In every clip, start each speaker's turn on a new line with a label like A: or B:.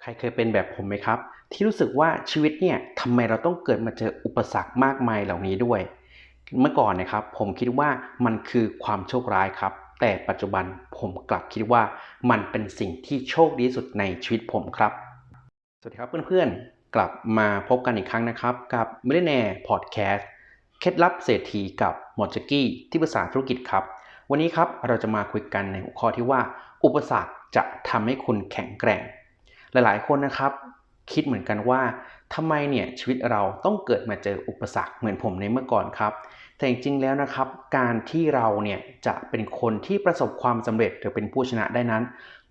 A: ใครเคยเป็นแบบผมไหมครับ ที่รู้สึกว่าชีวิตเนี่ยทำไมเราต้องเกิดมาเจออุปสรรคมากมายเหล่านี้ด้วย เมื่อก่อนนะครับ ผมคิดว่ามันคือความโชคร้ายครับ แต่ปัจจุบันผมกลับคิดว่ามันเป็นสิ่งที่โชคดีสุดในชีวิตผมครับ สวัสดีครับเพื่อนๆ กลับมาพบกันอีกครั้งนะครับ กับ m i l l i o n a i r e Podcast เคล็ดลับเศรษฐีกับมอจกี้ที่ปรึกษาธุรกิจครับ วันนี้ครับเราจะมาคุยกันในหัวข้อที่ว่า อุปสรรคจะทำให้คุณแข็งแกร่ง หลายๆ คนนะครับคิดเหมือนกันว่าทำไมเนี่ยชีวิตเราต้องเกิดมาเจออุปสรรคเหมือนผมในเมื่อก่อนครับ แต่จริงๆแล้วนะครับ การที่เราเนี่ยจะเป็นคนที่ประสบความสำเร็จหรือเป็นผู้ชนะได้นั้น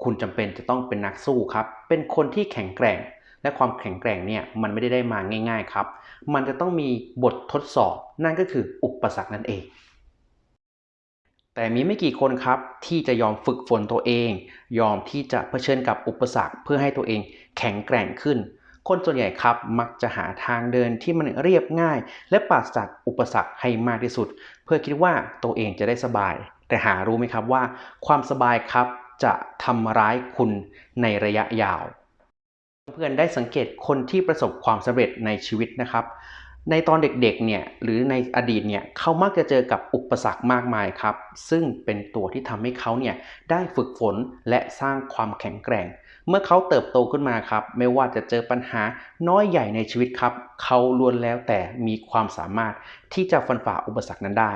A: คุณจำเป็นจะต้องเป็นนักสู้ครับ เป็นคนที่แข็งแกร่ง และความแข็งแกร่งเนี่ยมันไม่ได้ได้มาง่าย ๆ ครับ มันจะต้องมีบททดสอบนั่นก็คืออุปสรรคนั่นเอง แต่มีไม่กี่คนครับที่จะยอมฝึกฝนตัวเอง ยอมที่จะเผชิญกับอุปสรรคเพื่อให้ตัวเองแข็งแกร่งขึ้น คนส่วนใหญ่ครับมักจะหาทางเดินที่มันเรียบง่าย และปราศจากอุปสรรคให้มากที่สุด เพื่อคิดว่าตัวเองจะได้สบาย แต่หารู้ไหมครับว่า ความสบายครับจะทำร้ายคุณในระยะยาว เพื่อนได้สังเกตคนที่ประสบความสำเร็จในชีวิตนะครับ ในตอนเด็กๆ เนี่ยหรือในอดีตเนี่ยเขามักจะเจอกับอุปสรรคมากมายครับ ซึ่งเป็นตัวที่ทำให้เขาเนี่ยได้ฝึกฝนและสร้างความแข็งแกร่ง เมื่อเขาเติบโตขึ้นมาครับ ไม่ว่าจะเจอปัญหาน้อยใหญ่ในชีวิตครับ เขาล้วนแล้วแต่มีความสามารถที่จะฟันฝ่าอุปสรรคนั้นได้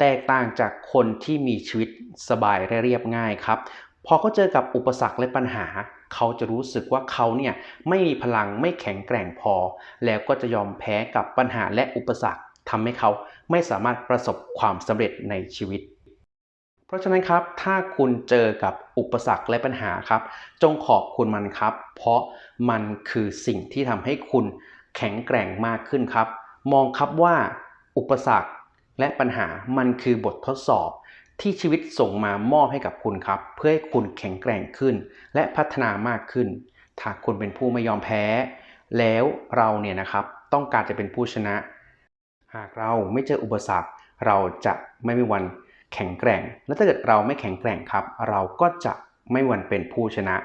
A: แตกต่างจากคนที่มีชีวิตสบายและเรียบง่ายครับ พอเขาเจอกับอุปสรรคและปัญหา เขาจะรู้สึกว่าเขาเนี่ยไม่มีพลังไม่แข็งแกร่งพอ แล้วก็จะยอมแพ้กับปัญหาและอุปสรรคทำให้เขาไม่สามารถประสบความสำเร็จในชีวิต เพราะฉะนั้นครับถ้าคุณเจอกับอุปสรรคและปัญหาครับ จงขอบคุณมันครับ เพราะมันคือสิ่งที่ทำให้คุณแข็งแกร่งมากขึ้นครับ มองครับว่าอุปสรรคและปัญหามันคือบททดสอบ ที่ชีวิตส่งมามอบให้กับคุณครับ เพื่อให้คุณแข็งแกร่งขึ้น และพัฒนามากขึ้น ถ้าคุณเป็นผู้ไม่ยอมแพ้ แล้วเราเนี่ยนะครับต้องการจะเป็นผู้ชนะ หากเราไม่เจออุปสรรค เราจะไม่มีวันแข็งแกร่ง และถ้าเกิดเราไม่แข็งแกร่งครับ เราก็จะไม่มีวันเป็นผู้ชนะ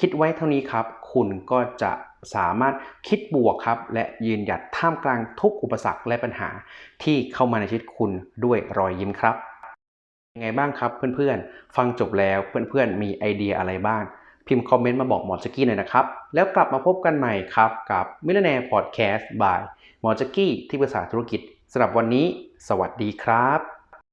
A: คิดไว้เท่านี้ครับ คุณก็จะสามารถคิดบวกครับ และยืนหยัดท่ามกลางทุกอุปสรรคและปัญหาที่เข้ามาในชีวิตคุณด้วยรอยยิ้มครับ ไงบ้างครับเพื่อนๆ ฟังจบแล้วเพื่อนๆ มีไอเดียอะไรบ้าง พิมพ์คอมเมนต์มาบอกหมอจักกี้หน่อยนะครับ แล้วกลับมาพบกันใหม่ครับกับ m i l l i o n a i r e Podcast by หมอจักกี้ที่ปรึกษาธุรกิจสำหรับวันนี้ สวัสดีครับ